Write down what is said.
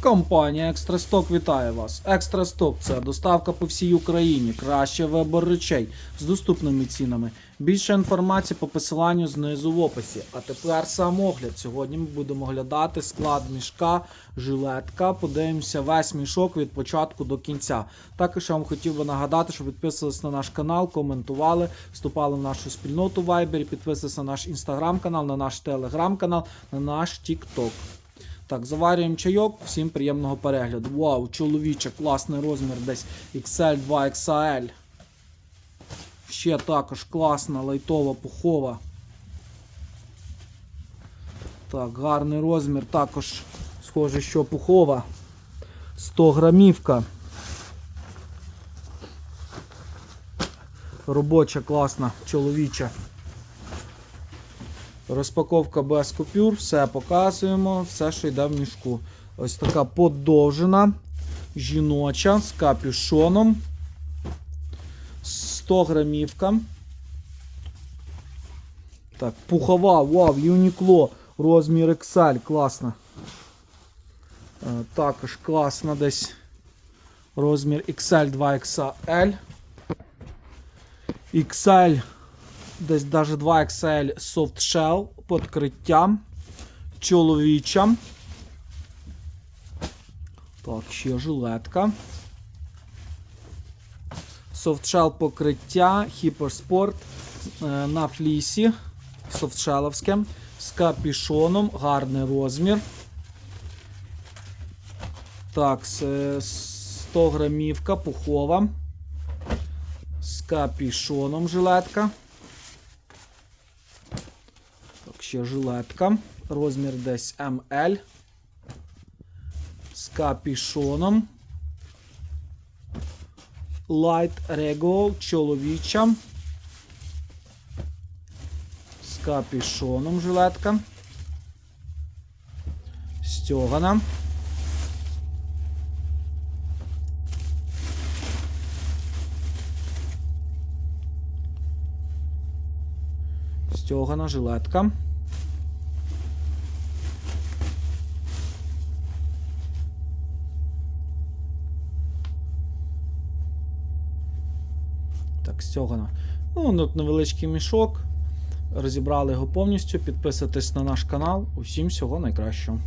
Компанія Екстрасток вітає вас. Екстрасток це доставка по всій Україні, краще вибор речей з доступними цінами. Більше інформації по посиланню знизу в описі. А тепер сам огляд. Сьогодні ми будемо оглядати склад мішка, жилетка. Подивимося весь мішок від початку до кінця. Також я вам хотів би нагадати, що підписувалися на наш канал, коментували, вступали в нашу спільноту в Viber, підписувалися на наш інстаграм канал, на наш телеграм канал, на наш TikTok. Так, заварюємо чайок, всім приємного перегляду. Вау, чоловіче, класний розмір, десь XL 2XL. Ще також класна, лайтова, пухова. Так, гарний розмір, також схоже, що пухова. 100 грамівка. Робоча, класна, чоловіча. Розпаковка без купюр, все показуємо, все, що йде в мішку. Ось така подовжена, жіноча з капюшоном. 100 грамівка. Так, пухова, вау, Юнікло, розмір XL, класно. Е, Також класно десь розмір XL 2XL. XL десь даже 2 XL Soft Shell подкриттям чоловіча. Так, ще жилетка. Softshell покриття, Hypersport е, на флісі. Софтшеловське. З капішоном, гарний розмір. Так, е, 100 грамівка, пухова. З капішоном жилетка. Так, ще жилетка. Розмір десь ML. З капішоном. Light Rego чоловіча. З капішоном жилетка. Стьогана. Стьогана жилетка. Так, цього. Ну, от невеличкий мішок. Розібрали його повністю. Підписуйтесь на наш канал. Усім всього найкращого.